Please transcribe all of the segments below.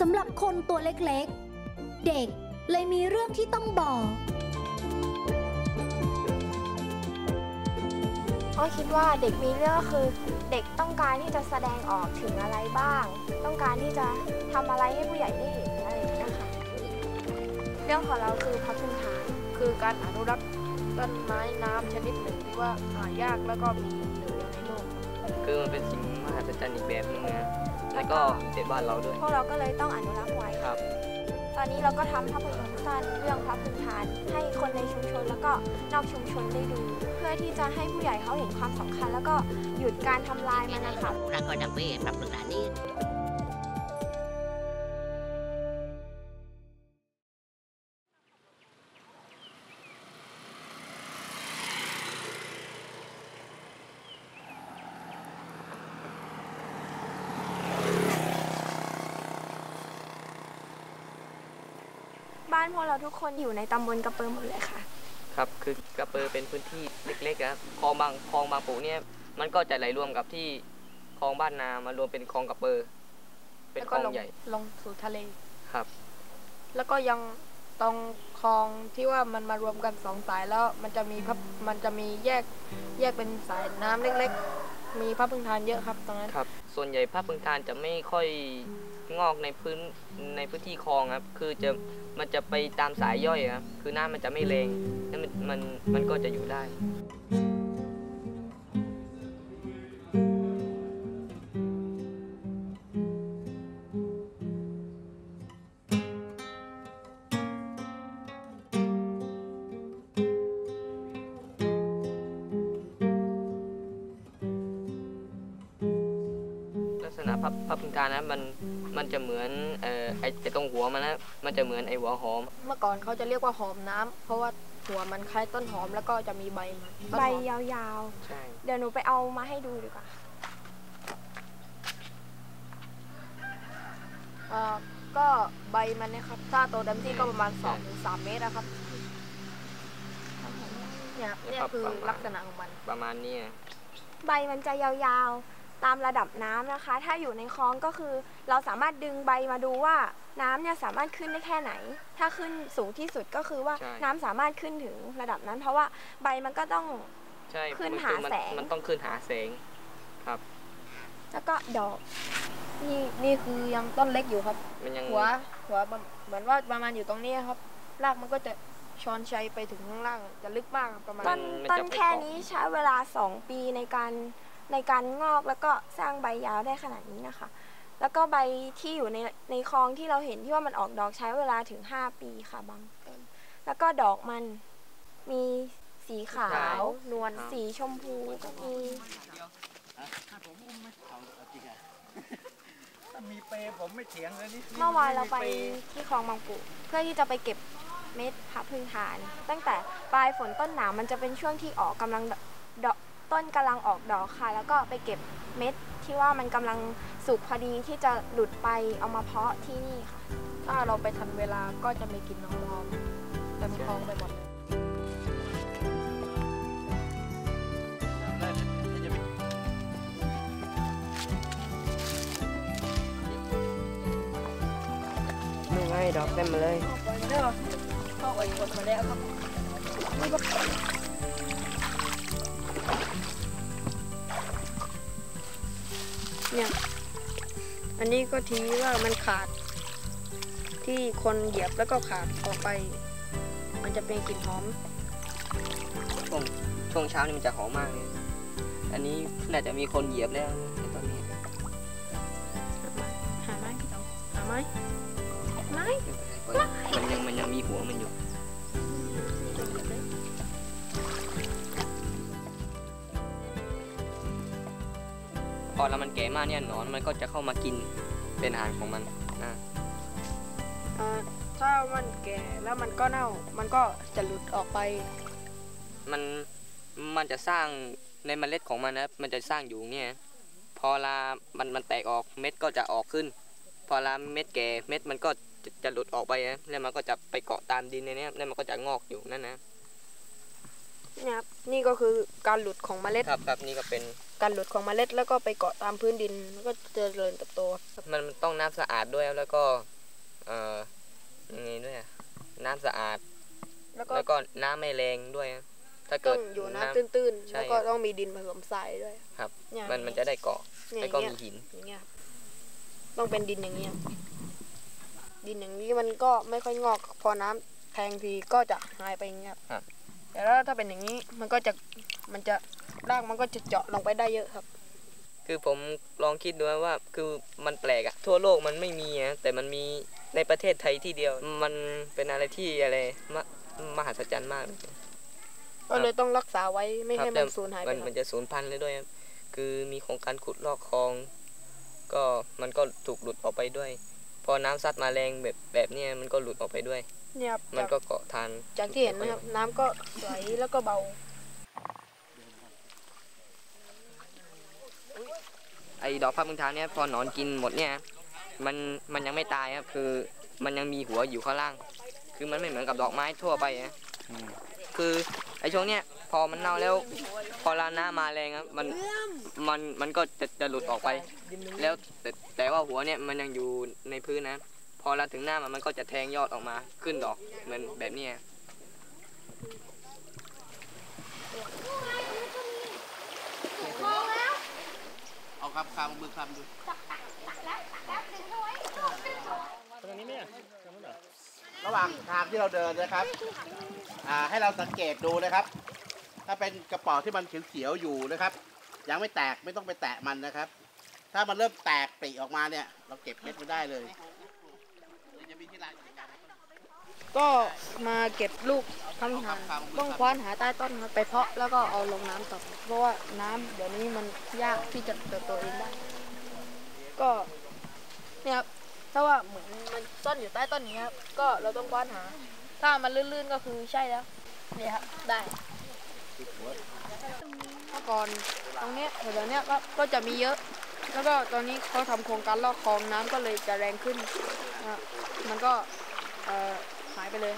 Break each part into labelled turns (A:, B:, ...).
A: สำหรับคนตัวเล็กๆ เด็กเลยมีเรื่องที่ต้องบอก
B: ก็คิดว่าเด็กมีเรื่องก็คือเด็กต้องการที่จะแสดงออกถึงอะไรบ้าง ต้องการที่จะทำอะไรให้ผู้ใหญ่ได้เห็นอะไรอย่างเงี้ยค่ะเรื่องของเราคือพระพื้นฐาน
C: คือการอนุรักษ์ต้นไม้น้ำชนิดหนึ่งที่ว่าหายากแล้วก็มีหนึ่งเดียวในโลก
D: คือมันเป็นสิ่งมหัศจรรย์อีกแบบหนึงนะ แล้วก็เด็ดบ้านเราด้วย
B: พวกเราก็เลยต้องอนุรักษ์ไว้
D: ครับ
B: ตอนนี้เราก็ทำภาพยนตร์สั้นเรื่องพระพื้นฐานให้คนในชุมชนแล้วก็นอกชุมชนได้ดู เพื่อที่จะให้ผู้ใหญ่เขาเห็นความสำคัญ แล้วก็หยุดการทำลายมันนะคะ
E: รักก็จำเเรา
B: ทุกคนอยู่ในตำบลกระเปิมหมดเลยค่ะ
D: ครับคือกระเปอเป็นพื้นที่เล็กๆครับคลองบางคลองบางปูเนี่ยมันก็จะไหลรวมกับที่คลองบ้านนามารวมเป็นคลองกระเปอเป็น
C: แล้ว
D: คล
C: ก็
D: อง
C: ลง
D: ใหญ่
C: ลงสู่ทะเล
D: ครับ
C: แล้วก็ยังตรงคลองที่ว่ามันมารวมกันสองสายแล้วมันจะมีพระมันจะมีแยกแยกเป็นสายน้ำเล็ก ๆ มีพระพึ่งทานเยอะครับตรงนั้น
D: ครับ ส่วนใหญ่ภาพพึงทานจะไม่ค่อย งอกในพื้นในพื้นที่คลองครับ คือจะมันจะไปตามสายย่อยครับ คือน้ำมันจะไม่แรงแล้วมันมันมันก็จะอยู่ได้ ษณะพับพับพึงทานนะมันมันจะเหมือนเอ่อไอไอตรงหัวมันนะมันจะเหมือนไอหัวหอม
C: เมื่อก่อนเขาจะเรียกว่าหอมน้ำเพราะว่าหัวมันคล้ายต้นหอมแล้วก็จะมีใบมันต้น
B: ใบ
C: หอม
B: ยาว
D: ใช่
B: ๆ เดี๋ยวหนูไปเอามาให้ดูดีกว่า
C: เอ่อก็ใบมันเนี่ยครับ ถ้าโตเต็มที่ก็ประมาณ2ถึง3เมตรนะครับ เนี่ยเนี่ยคือลักษณะของมัน
D: ประมาณเนี้ย
B: ใบมันจะยาวๆ ตามระดับน้ำนะคะ ถ้าอยู่ในคลองก็คือ เราสามารถดึงใบมาดูว่าน้ำเนี่ยสามารถขึ้นได้แค่ไหน ถ้าขึ้นสูงที่สุดก็คือว่า
D: ใช่
B: น้ำสามารถขึ้นถึงระดับนั้น เพราะว่าใบมันก็ต้อง
D: ใช่
B: ขึ้น
D: มั
B: หา
D: มั
B: แสง
D: มันต้องขึ้นหาแสงครับ
B: แล้วก็ดอก
C: นี่นี่คือยังต้นเล็กอยู่ครับ
D: มันยัง
C: หัวหัวมันเหมือนว่าประมาณอยู่ตรงนี้ครับรากมันก็จะชอนชัยไปถึงข้างล่างจะลึกมากครับประมาณ
B: ต้น
D: มัน
B: ต้น
D: จะไป
B: แค่
D: เกาะ
B: นี้ใช้เวลา 2 ปีในการ ในการงอกแล้วก็สร้างใบยาวได้ขนาดนี้นะคะ แล้วก็ใบที่อยู่ในในคลองที่เราเห็นที่ว่ามันออกดอกใช้เวลาถึง 5 ปีค่ะบางต้นแล้วก็ดอกมันมีสีขา
D: ขาว
B: นวลสีชมพูก็มี
F: ถ้ามีเปรย์ผมไม่เถียงเลยนี่
B: เมื่อวานเราไป
F: ม่มี
B: ที่คลองบางปูเพื่อที่จะไปเก็บเม็ดพับพึ่งทาน ตั้งแต่ปลายฝนต้นหนาวมันจะเป็นช่วงที่ออกกำลังดอก ต้นกำลังออกดอกค่ะ แล้วก็ไปเก็บเม็ดที่ว่ามันกำลังสุกพอดีที่จะหลุดไปเอามาเพาะที่นี่ค่ะ
C: ถ้าเราไปทันเวลาก็จะมีกลิ่นหอมๆเต็มคลองไปหมดเลย
D: นู่นไงดอกเต็มมาเลย
C: เข้าไปคนมาแล้วครับ เนี่ย อันนี้ก็ทีว่ามันขาด ที่คนเหยียบแล้วก็ขาดออกไป มันจะเป็นกลิ่นหอม
D: ช่วงช่วงเช้านี่มันจะหอมมากเลย อันนี้น่าจะมีคนเหยียบแล้วในตอนนี้
C: หาไม้พี่เต๋อหาไม้ไม้
D: มันยังมันยังมีหัวมันอยู่ พอแล้วมันแก่มากเนี่ยหนอนมันก็จะเข้ามากินเป็นอาหารของมันนะ
C: เอ่อถ้ามันแก่แล้วมันก็เน่า มันก็จะหลุดออกไป
D: มันมันจะสร้างในเมล็ดของมันนะมันจะสร้างอยู่เนี่ยพอเวลามันมันแตกออกเม็ดก็จะออกขึ้น พอเวลาเม็ดแก่เม็ดมันก็จะจะหลุดออกไปนะแล้วมันก็จะไปเกาะตามดินในเนี้ยแล้วมันก็จะงอกอยู่นั่นนะ
C: เนี่ยครับนี่ก็คือการหลุดของเมล็ด
D: ครับครับนี่ก็เป็น
C: การหลุดของเมล็ดแล้วก็ไปเกาะตามพื้นดินแล้วก็เจริญเติบโตครับ
D: มันมันต้องน้ำสะอาดด้วยครับแล้วก็เอ่อยังไงด้วยอะน้ำสะอาด
C: แล้วก็
D: แล้วก็น้ำไม่แรงด้วยครับถ้า
C: ต้
D: เกิ
C: อ
D: ด
C: งอยู่
D: น้ำ
C: น้ำตื้นๆ
D: ใช่
C: แล้วก็ต้องมีดินผสมทรายด้วย
D: ครับ
C: เนี่ย
D: มันมันจะได้เกาะ
C: เนี่ย
D: แล้วก็
C: อย่าง
D: มี
C: เงี้ย
D: หิน
C: อย่างเงี้ยครับต้องเป็นดินอย่างเงี้ยดินอย่างนี้มันก็ไม่ค่อยงอก พอน้ำแทงทีก็จะหายไปอย่างเงี้ย
D: ครับ
C: แต่แล้วถ้าเป็นอย่างนี้มันก็จะมันจะ รากมันก็จะเจาะลงไปได้เยอะครับ
D: คือผมลองคิดดูว่าคือมันแปลกอะทั่วโลกมันไม่มีอะแต่มันมีในประเทศไทยที่เดียว มันเป็นอะไรที่อะไรมะมหัศจรรย์มาก
C: ก็เลยต้องรักษาไว้ไม่
D: ครับ
C: ให้มันสูญหายไป
D: มัน
C: ค
D: มั
C: รั
D: น
C: บ
D: จะสูญพันธุ์เลยด้วยครับคือมีโครงการขุดลอกคลอง ก็มันก็ถูกหลุดออกไปด้วย พอน้ำซัดมาแรงแบบแบบเนี้ยมันก็หลุดออกไปด้วย
C: เนี่ยครับ
D: มัน
C: จาก
D: ก็เกาะทาน
C: จากที่เห็นนะครับน้ำก็ใสแล้วก็เบา
D: ไอ้ดอกพับพึงทานเนี่ยพอหนอนกินหมดเนี่ยมันมันยังไม่ตายครับคือมันยังมีหัวอยู่ข้างล่าง คือมันไม่เหมือนกับดอกไม้ทั่วไปนะคือไอ้ช่วงเนี้ยพอมันเน่าแล้ว พอลาน้ามาแรงครับมันมันมันก็จะจะหลุดออกไป แล้วแต่แต่ว่าหัวเนี่ยมันยังอยู่ในพื้นนะ พอเราถึงหน้ามันมันก็จะแทงยอดออกมาขึ้นดอกเหมือนแบบนี้ย
E: เอาคำคำมือคำดูระหว่างทางที่เราเดินนะครับอ่าให้เราสังเกตดูนะครับ ถ้าเป็นกระป๋องที่มันเขียวๆอยู่นะครับ ยังไม่แตกไม่ต้องไปแตะมันนะครับ ถ้ามันเริ่มแตกปริออกมาเนี่ย เราเก็บเม็ดไม่ได้เลยจะมีที่ร้าน ก็
C: มาเก็บลูกพังหาน
E: ครับ
C: ต้องคว้านหาใต้ต้นครับไปเพาะแล้วก็เอาลงน้ำต่อเพราะว่าน้ำเดี๋ยวนี้มันยากที่จะเติบโตเองได้ ก็เนี่ยครับถ้าว่าเหมือนมันซ่อนอยู่ใต้ต้นนี้ครับก็เราต้องคว้านหา ถ้ามันลื่นๆก็คือใช่แล้วเนี่ยครับได้เมื่อก่อนตรงเนี้ยแถวๆเนี้ยก็ก็จะมีเยอะ แล้วก็ตอนนี้เขาทำโครงการลอกคลองน้ำก็เลยจะแรงขึ้นอะมันก็เอ่อ ไปเลย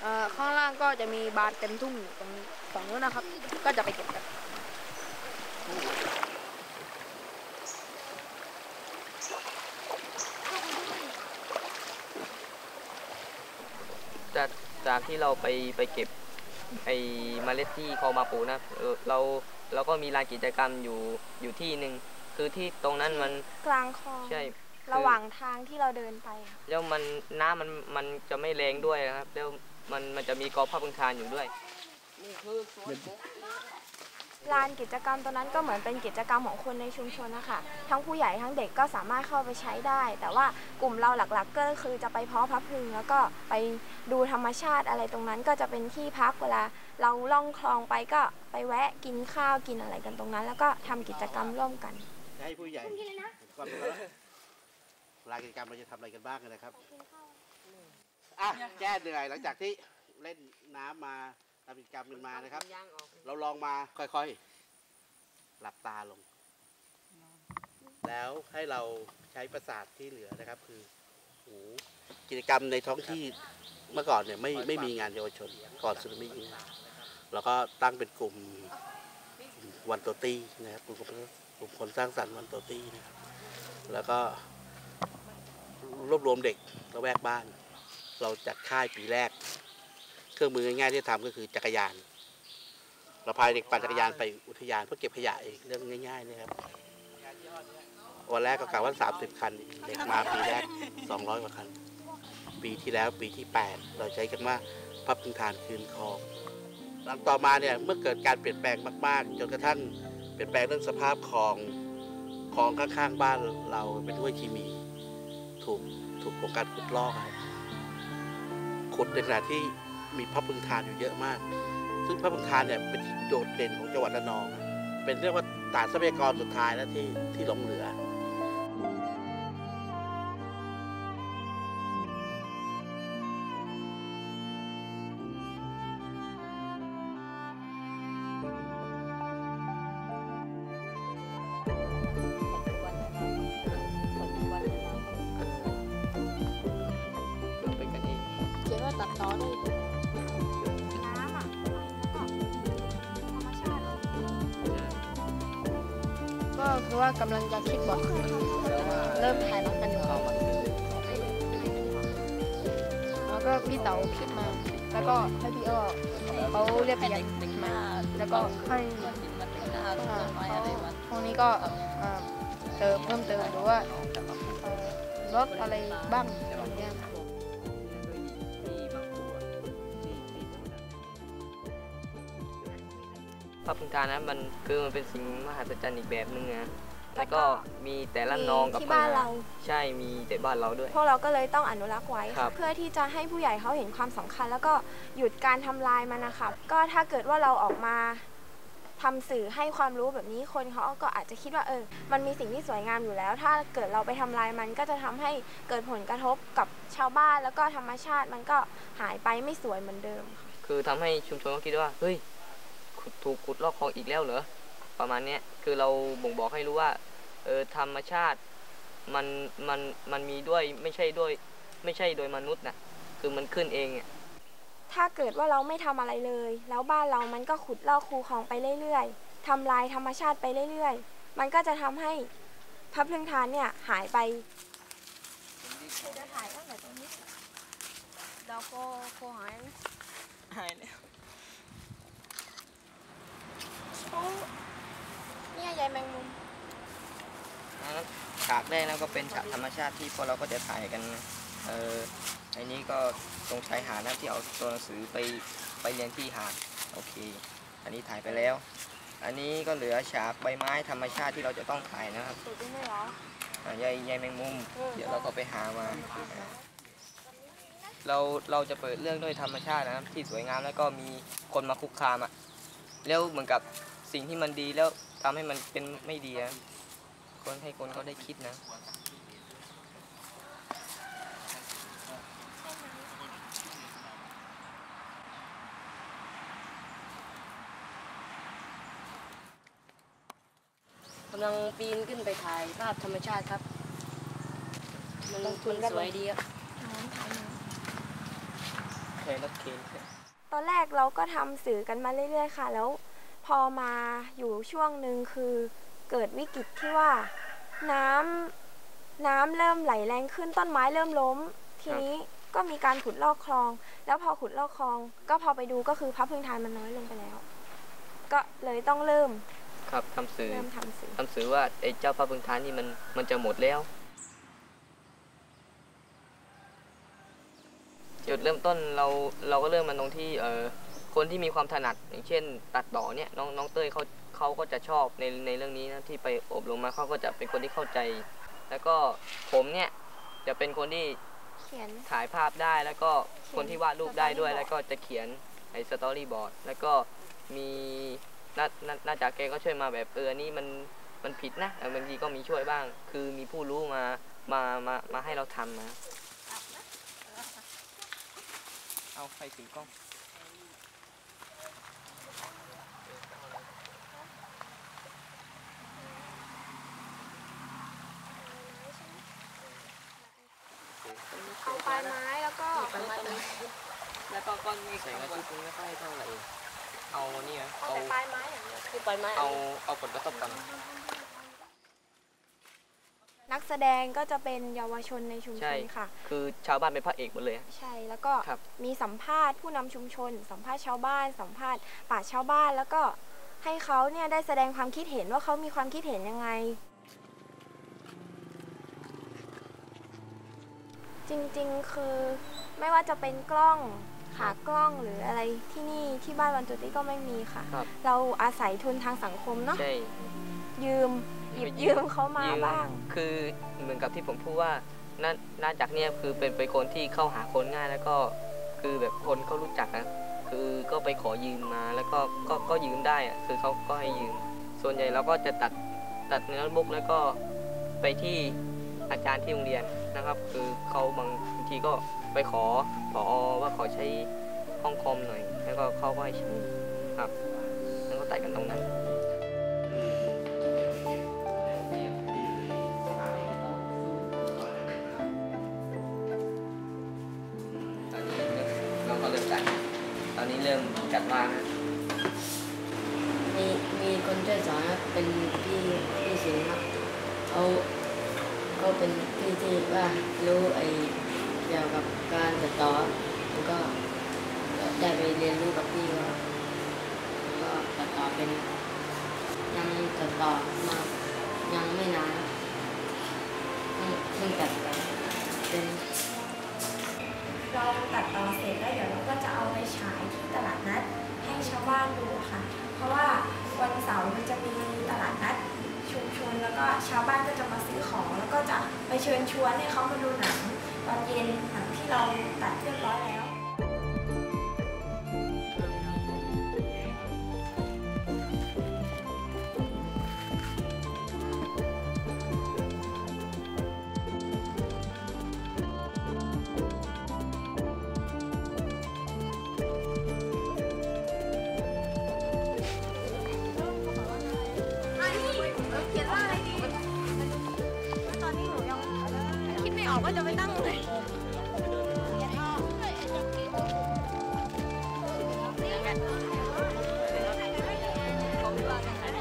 C: เอ่อข้างล่างก็จะมีบานเต็มทุ่งอยู่ตรงฝั่งนู้นนะครับ ก็จะไปเก็บกัน
D: จากจากที่เราไปไปเก็บไอ้เมล็ดที่เขามาปลูกนะเออเราเราก็มีลานกิจกรรมอยู่อยู่ที่หนึ่งคือที่ตรงนั้นมัน
B: กลางคลอง
D: ใช่
B: ระหว่างทางที่เราเดินไปค่ะ
D: แล้วมันน้ำมันมันจะไม่แรงด้วยนะครับแล้วมันมันจะมีกอผ้าพึงทานอยู่ด้วย
B: ลานกิจกรรมตรงนั้นก็เหมือนเป็นกิจกรรมของคนในชุมชนนะคะทั้งผู้ใหญ่ทั้งเด็กก็สามารถเข้าไปใช้ได้ แต่ว่ากลุ่มเราหลักๆ ก็คือจะไปเพาะพับพึงแล้วก็ไปดูธรรมชาติอะไรตรงนั้นก็จะเป็นที่พักเวลาเราล่องคลองไปก็ไปแวะกินข้าวกินอะไรกันตรงนั้น แล้วก็ทำกิจกรรมร่วมกัน
E: ให้ผู้ใหญ่ความรู้ ลานกิจกรรมเราจะทำอะไรกันบ้างกันนะครับอะแก้เหนื่อยหลังจากที่เล่นน้ำมาทำกิจกรรมกันมานะครับเราลองมาค่อยๆ หลับตาลง แล้วให้เราใช้ประสาทที่เหลือนะครับ คือหูกิจกรรมในท้องที่เมื่อก่อนเนี่ยไม่ไม่มีงานเยาวชนก่อนสึนามิยิงเราก็ตั้งเป็นกลุ่มวันโตตี้นะครับกลุ่มคนกลุ่มคนสร้างสรรค์วันโตตี้นะครับแล้วก็ รวบรวมเด็กระแวกบ้าน เราจัดค่ายปีแรก เครื่องมือง่ายๆที่จะทำก็คือจักรยาน เราพาเด็กปั่นจักรยานไปอุทยานเพื่อเก็บขยะเองเรื่องง่ายๆนะครับวันแรกก็กล่าวว่า30 คัน เด็กมาปีแรก 200 กว่าคัน ปีที่แล้วปีที่ 8 เราใช้กันว่าพับพึงทานคืนคลองหลังต่อมาเนี่ยเมื่อเกิดการเปลี่ยนแปลงมาก ๆ จนกระทั่งเปลี่ยนแปลงเรื่องสภาพคลองคลองข้างๆบ้านเราเป็นห้วยคีมี ถูกถูกโครงการขุดลอกครับขุดในขณะที่มีพระพึงทานอยู่เยอะมาก ซึ่งพระพึงทานเนี่ยเป็นโดดเด่นของจังหวัดระนอง เป็นเรียกว่าตานทรัพยากรสุดท้ายแล้วที่ที่หลงเหลื
C: อ ว่ากำลังจะคิดบอร์ดเริ่มถ่ายหนังกันอยู่ครับแล้วก็พี่เต๋าคิดมา แล้วก็ให้พี่อ้อเขาเรียบเรียงมาแล้วก็ให้อ่าพวกนี้ก็อ่าเติมเพิ่มเติมหรือว่าเอ่อลดอะไรบ้างอย่างเงี้ย
D: พระพึงทานนะมันคือมันเป็นสิ่งมหัศจรรย์อีกแบบหนึงนะ แล้วก็มีแต่ละนองกับ
B: ที่บ้าน
D: ปัญห
B: เรา
D: ใช่มีแต่บ้านเราด้วย
B: พวกเราก็เลยต้องอนุรักษ์ไว้
D: ครั
B: ค่ะ
D: บ
B: เพื่อที่จะให้ผู้ใหญ่เขาเห็นความสำคัญ แล้วก็หยุดการทำลายมันนะคะก็ถ้าเกิดว่าเราออกมาทำสื่อให้ความรู้แบบนี้คนเขาก็อาจจะคิดว่าเออ มันมีสิ่งที่สวยงามอยู่แล้ว ถ้าเกิดเราไปทำลายมันก็จะทำให้เกิดผลกระทบกับชาวบ้าน แล้วก็ธรรมชาติมันก็หายไปไม่สวยเหมือนเดิมค่ะ
D: คือทำให้ชุมชนเขาคิดว่าเฮ้ยขุดถูกขุดลอกคลองอีกแล้วเหรอประมาณเนี้ยคือเราบ่งบอกให้รู้ว่า เออธรรมชาติมันมันมันมีด้วยไม่ใช่ด้วยไม่ใช่โดยมนุษย์นะคือมันขึ้นเองอะ
B: ถ้าเกิดว่าเราไม่ทำอะไรเลย แล้วบ้านเรามันก็ขุดลอกคูคลองไปเรื่อยๆทำลายธรรมชาติไปเรื่อยๆ มันก็จะทำให้พระพลึงทานเนี่ยหายไปจะถ่ายตั้งแต่ตรงนี้เราโคโคหาย
D: หายแล้ว
B: เนี่ยยายแมงมุม
D: ฉากแรกนะก็เป็นฉากธรรมชาติที่พวกเราก็จะถ่ายกันเอออันนี้ก็ตรงชายหาดนะที่เอาตัวหนังสือไปไปเรียนที่หาดโอเค อันนี้ถ่ายไปแล้ว อันนี้ก็เหลือฉากใบไม้ธรรมชาติที่เราจะต้องถ่ายนะครับ
B: ติดด้วยเห
D: ญ่ใยใยแมงมุม เดี๋ยวเราก็ไปหามาเราเราจะเปิดเรื่องด้วยธรรมชาตินะครับที่สวยงามแล้วก็มีคนมาคุกคามอะแล้วเหมือนกับสิ่งที่มันดีแล้วทำให้มันเป็นไม่ดีอะ คนให้คนเขาได้คิดนะ
C: กำลังปีนขึ้นไปถ่ายภาพธรรมชาติครับ มันลงทุนสวยดีครับ
D: แครถเคน
B: ตอนแรกเราก็ทำสื่อกันมาเรื่อย ๆ ค่ะ แล้วพอมาอยู่ช่วงหนึ่งคือ เกิดวิกฤตที่ว่าน้ำน้ำเริ่มไหลแรงขึ้นต้นไม้เริ่มล้ม ทีนี้ก็มีการขุดลอกคลอง แล้วพอขุดลอกคลอง ก็พอไปดูก็คือพระพึงทานมันน้อยลงไปแล้ว ก็เลยต้องเริ่ม
D: ครับทำสื่อ
B: เริ่มทำสื่อ
D: ทำสื่อว่าไอ้เจ้าพระพึงทานนี่มันมันจะหมดแล้ว จุดเริ่มต้นเราเราก็เริ่มมันตรงที่เออคนที่มีความถนัดอย่างเช่น ตัดต่อเนี่ยน้องน้องเต้ยเขา เขาก็จะชอบในในเรื่องนี้นะที่ไปอบรมมาเขาก็จะเป็นคนที่เข้าใจ แล้วก็ผมเนี่ยจะเป็นคนที่
B: เขียน
D: ถ่ายภาพได้แล้วก็คนที่วาดรูปได้ด้วย แล้วก็จะเขียนไอ้สตอรี่บอร์ดแล้วก็มีน่าน่าน่าจะแกก็ช่วยมาแบบเอออนนี่มันมันผิดนะแต่บางทีก็มีช่วยบ้าง คือมีผู้รู้มามามามาให้เราทำนะเอาใครถือกล้อง
B: เอาปลายไม้แล้วก็
D: แล้วก็ก้อนเมฆแสงอาทิตย์ไม่ค่อยเท่าไหร่เอาเนี่ย
B: เอา
D: เอา
B: แต่ปลายไม้อย่างเดียว
C: คือใบไม้
D: เอาเอาผลกระทบกัน
B: นักแสดงก็จะเป็นเยาวชนในชุมช
D: ใช่
B: นค่ะ
D: คือชาวบ้านเป็นพระเอกหมดเลย
B: ใช่ แล้วก็
D: ครับ
B: มีสัมภาษณ์ผู้นำชุมชน สัมภาษณ์ชาวบ้าน สัมภาษณ์ป่าชชาวบ้าน แล้วก็ให้เขาเนี่ยได้แสดงความคิดเห็นว่าเขามีความคิดเห็นยังไง จริงๆ คือไม่ว่าจะเป็นกล้องขากล้องหรืออะไรที่นี่ที่บ้านวันจุติก็ไม่มีค่ะ
D: ครับ
B: เราอาศัยทุนทางสังคมเนาะ
D: ใช่
B: ยืมหยิบยืมเขามา
D: ยื
B: บ้าง
D: คือเหมือนกับที่ผมพูดว่าน่าน่าจากเนี่ยคือเป็นเป็นคนที่เข้าหาคนง่ายแล้วก็คือแบบคนเขารู้จักอะคือก็ไปขอยืมมาแล้วก็ก็ก็ยืมได้อะคือเขาก็ให้ยืม ส่วนใหญ่เราก็จะตัดตัดเนื้อบุ๊กแล้วก็ไปที่อาจารย์ที่โรงเรียน นะครับ คือเขาบางทีก็ไปขอพอว่าขอใช้ห้องคอมหน่อย แล้วก็เขาก็ให้ใช้ครับ แล้วก็ตัดกันตรงนั้นตอนนี้เราก็เริ่มจัดตอนนี้เริ่มจัดวาง
C: มีมีคนช่วยสอนครับเป็นพี่พี่สิงห์ครับเขา เขาเป็นพี่ที่ว่ารู้ไอเกี่ยวกับการตัดต่อแล้วก็ได้ไปเรียนรู้กับพี่ก็ก็ตัดต่อเป็นยังตัดต่อมายังไม่นานเพิ่งเพิ่งตัดเป็น
B: เราตัดต่อเสร็จแล้วเดี๋ยวเราก็จะเอาไปฉายที่ตลาดนัดให้ชาวบ้านดูค่ะ เพราะว่าวันเสาร์มันจะมีตลาดนัด ชุมชน แล้วก็ชาวบ้านก็จะมาซื้อของ แล้วก็จะไปเชิญชวนให้เขามาดูหนังตอนเย็นหนังที่เราตัดเรียบร้อยแล้ว
G: ช่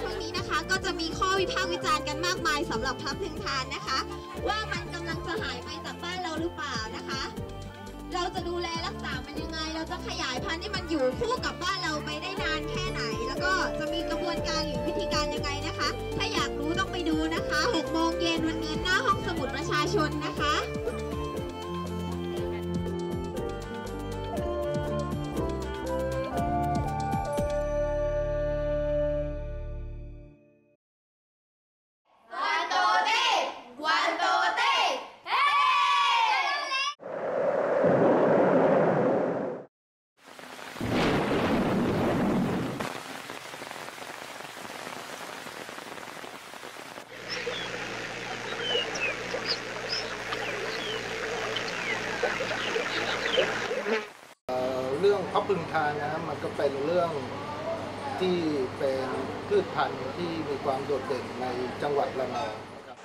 G: วงนี้นะคะก็จะมีข้อวิพากษ์วิจารณ์กันมากมายสำหรับพระพึงทานนะคะ ว่ามันกำลังจะหายไปจากบ้านเราหรือเปล่านะคะ เราจะดูแลรักษามันยังไง เราจะขยายพันธุ์ให้มันอยู่คู่กับบ้านเราไปได้นานแค่ไหน แล้วก็จะมีกระบวนการหรือวิธีการยังไงนะคะ ถ้าอยากรู้ต้องไปดูนะคะ6โมงเย็นวันนี้หน้าห้องสมุดประชาชนนะคะ
H: พืชพันธุ์ที่มีความโดดเด่นในจังหวัดระนองนะครับ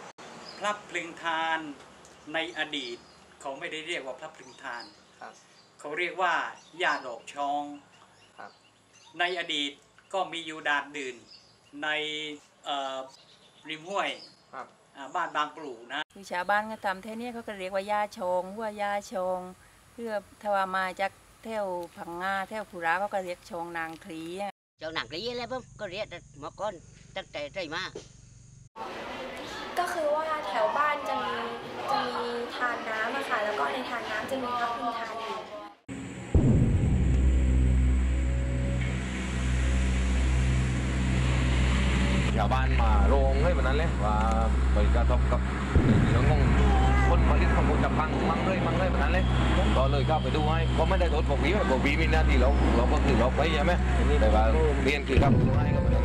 F: พระพลึงทานในอดีต เขาไม่ได้เรียกว่าพระพลึงทาน
D: ครับ
F: เขาเรียกว่าหญ้าดอกช้อง
D: ครับ
F: ในอดีตก็มีอยู่ดาดดื่น ในเอ่อริมห้วย
D: ครับ
F: อ่าบ้านบางปลูนะ
I: คือชาวบ้านก็ทำแท่เนี้ยเขาก็เรียกว่าย่าชงหัวย่าชงเพื่อถ้าว่ามาจากแถวพังงาแถวขุราเขาก็เรียกชงนางคลีอะ
J: เจ้าหนังกรีอะไรเพิ่มก็เรียกแต่เมื่อก่อนตั้งแต่ใจมาก
B: ก็คือว่าแถวบ้านจะมีจะมีทานน้ำอะค่ะ แล้วก็ในทานน้ำจะมีพระพึงทานอยู่
K: ชาวบ้านมาโรงให้แบบนั้นเลยว่าไปกระทบกับเรื่องของคนผลิตของคนจับพัง เลยเข้าไปดูให้ก็ไม่ได้โดนปกวีปกวีมีหน้าที่เราเราก็คือเราไปใช่ไหมแต่ว่าเรียนคือครับดูให้ก็แบ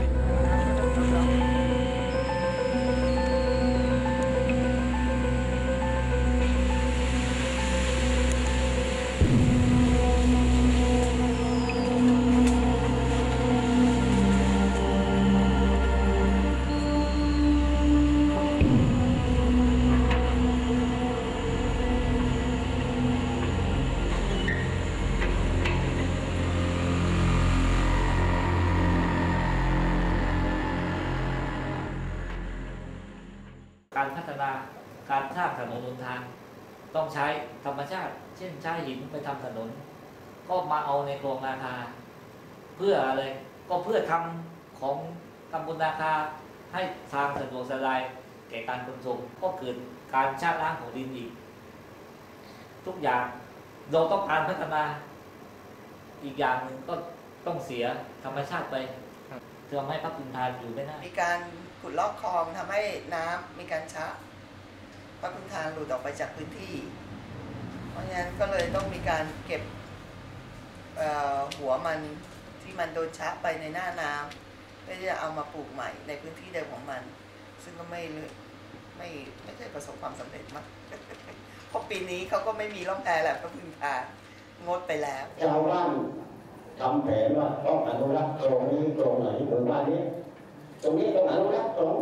L: ชาติ เช่นใช้หินไปทำถนน ก็มาเอาในโคลองนาคา เพื่ออะไรก็เพื่อทำของตำบลนาคาให้ทางสะดวกสบายแก่การขนส่งก็เกิดการชาล้างของดินอีก ทุกอย่างเราต้องการพัฒนา อีกอย่างหนึ่งก็ต้องเสียธรรมชาติไปเพื่อให้พักพินทานอยู่ไม่ได้
M: มีการขุดลอกคลองทำให้น้ำมีการชะพระคุณทานหลุดออกไปจากพื้นที่ เพราะฉะนั้นก็เลยต้องมีการเก็บหัวมันที่มันโดนชะไปในหน้าน้ำเพื่อจะเอามาปลูกใหม่ในพื้นที่เดิมของมัน ซึ่งก็ไม่เลยไม่ไม่ใช่ประสบความสำเร็จมากเพราะปีนี้เขาก็ไม่มีร่องแพแหละพระคุณทางดไปแล้ว
N: ชาวบ้านทำแผนว่าต้องอนุรักษ์ตรงนี้ตรงไหนหมู่บ้านนี้ ตรงนี้ต้องอนุรักษ์ตรง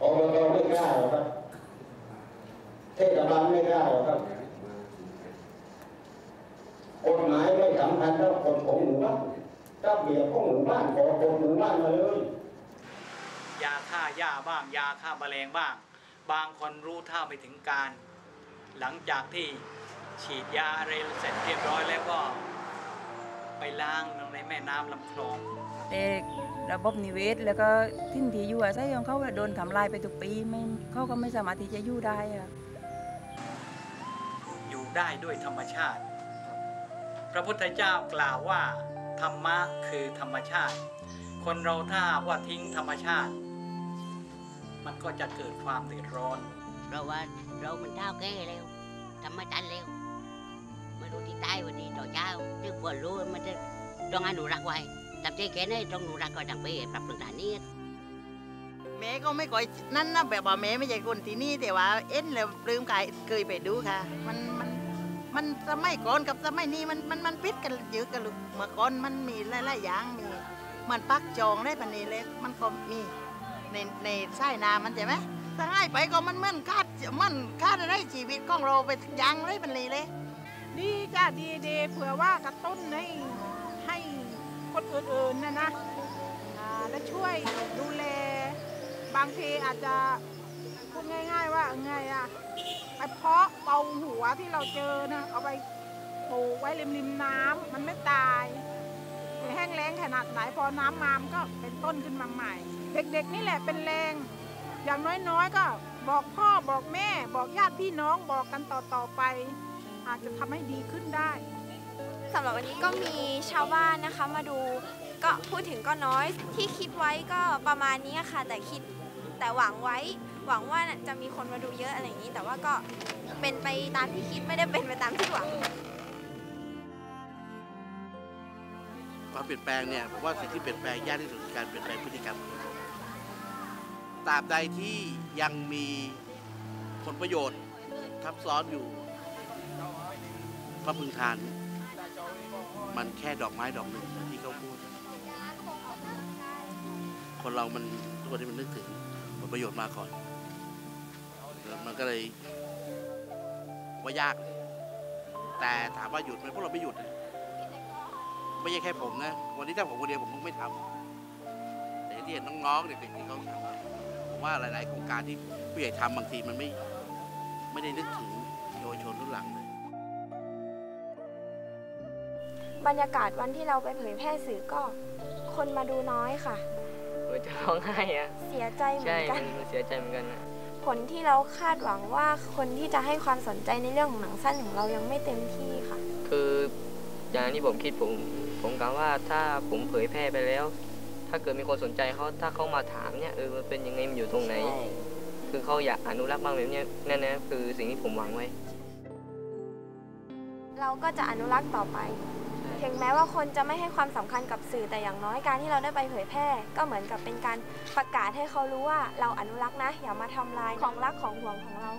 N: อบตไม่กล้าหรอกครับ เทศบาลไม่กล้าหรอกครับกฎหมายไม่สำคัญเท่ากฎของหมู่บ้านถ้าเบียดของหมู่บ้านขอกฎหมู่บ้านมาเลย
F: ฆ่าหญ้าบ้าง ยาฆ่าแมลงบ้าง บางคนรู้เท่าไม่ถึงการ หลังจากที่ฉีดยาอะไรเสร็จเรียบร้อยแล้วก็ ไปล้างลงในแม่น้ำลำคลอง
I: แต่ระบบนิเวศ แล้วก็ทิ้นที่อยู่อาศัยของเขาอะโดนทำลายไปทุกปีไม่เขาก็ไม่สามารถที่จะอยู่ได้อะ
F: อยู่ ได้ด้วยธรรมชาติ พระพุทธเจ้ากล่าวว่า ธรรมะคือธรรมชาติ คนเราถ้าว่าทิ้งธรรมชาติ มันก็จะเกิดความเดือดร้อน
J: เพราะว่าเรามันเท่าแก่แล้วทำไม่ทันแล้วไม่รู้ที่ตายวันนี้ต่อเช้าซึ่งควรรู้มันจะต้องอนุรักษ์ไว้แต่ที่แค่นี้ต้องอนุรักษ์ไว้ดังไปปรับปรุงฐานนี้
O: แม่ก็ไม่ก่อยนั่นนะแบบว่าแม่ไม่ใช่คนที่นี่แต่ว่าเอ็นแล้วปลื้มกายเคยไปดูค่ะ มัน มันสมัยก่อนกับสมัยนี้มันมันมันพิดกันเยอะกันลูกเมื่อก่อนมันมีหลายๆอย่างมีมันปักจองได้ปานนี้เลยมันก็มีในในไส้นามันใช่ไหมถ้าง่ายไปก็มันมือนคาดมันคาดได้ชีวิตของเราไปยังเลยปานนี้เลย
P: ดีจ้ะดีดีเผื่อว่ากระตุ้นให้ให้คนอื่นๆนะนะและช่วยดูแลบางทีอาจจะพูดง่าย ๆ ว่าไงอะ ไปเพาะเป่าหัวที่เราเจอนะเอาไปปลูกไว้ริมริมน้ำมันไม่ตายแห้งแล้งขนาดไหนพอน้ำมามก็เป็นต้นขึ้นมาใหม่ เด็กๆนี่แหละเป็นแรง อย่างน้อยๆก็บอกพ่อบอกแม่ บอกญาติพี่น้องบอกกันต่อๆไป อาจจะทำให้ดีขึ้นได้
B: สำหรับวันนี้ก็มีชาวบ้านนะคะมาดูก็พูดถึงก็น้อยที่คิดไว้ก็ประมาณนี้ค่ะ แต่คิดแต่หวังไว้ หวังว่าจะมีคนมาดูเยอะอะไรอย่างนี้ แต่ว่าก็เป็นไปตามที่คิดไม่ได้เป็นไปตามที่หวัง
E: ความเปลี่ยนแปลงเนี่ยผมว่าสิ่งที่เปลี่ยนแปลงยากที่สุดคือการเปลี่ยนแปลงพฤติกรรมตราบใดที่ยังมีผลประโยชน์ทับซ้อนอยู่พระพึงทาน มันแค่ดอกไม้ดอกหนึ่งที่เขาพูด คนเรามันทุกวันนี้มันนึกถึงผลประโยชน์มาก่อน ก็เลยว่ายาก แต่ถามว่าหยุดไหมพวกเราไม่หยุดนะไม่ใช่แค่ผมนะ วันนี้ถ้าผมคนเดียวผมคงไม่ทำแต่ที่เห็นน้องๆเด็กๆที่เขาทำผมว่าหลาย ๆ โครงการที่ผู้ใหญ่ทำบางทีมันไม่ไม่ได้นึกถึงเยาวชนรุ่นหลังเลย
B: บรรยากาศวันที่เราไปเผยแพร่สื่อก็คนมาดูน้อยค่ะ
D: มันจะร้องไห้อะ
B: เสียใจเหมื
D: ใช่
B: อนกัน
D: มันเสียใจเหมือนกันนะ
B: ผ ลที่เราคาดหวังว่าคนที่จะให้ความสนใจในเรื่องของหนังสั้นของเรายังไม่เต็มที่ค่ะ
D: คืออย่างที่ผมคิดผมผมกะว่าถ้าผมเผยแพร่ไปแล้ว ถ้าเกิดมีคนสนใจเขาถ้าเขามาถามเนี่ยเออมันเป็นยังไงมันอยู่ตรงไหน คือเขาอยากอนุรักษ์บ้างแบบเนี้ยนั่นนะคือสิ่งที่ผมหวังไว้
B: เราก็จะอนุรักษ์ต่อไป ถึงแม้ว่าคนจะไม่ให้ความสำคัญกับสื่อแต่อย่างน้อยการที่เราได้ไปเผยแพร่ ก็เหมือนกับเป็นการประกาศให้เขารู้ว่าเราอนุรักษ์นะ อย่ามาทำลายของรักของห่วงของเรา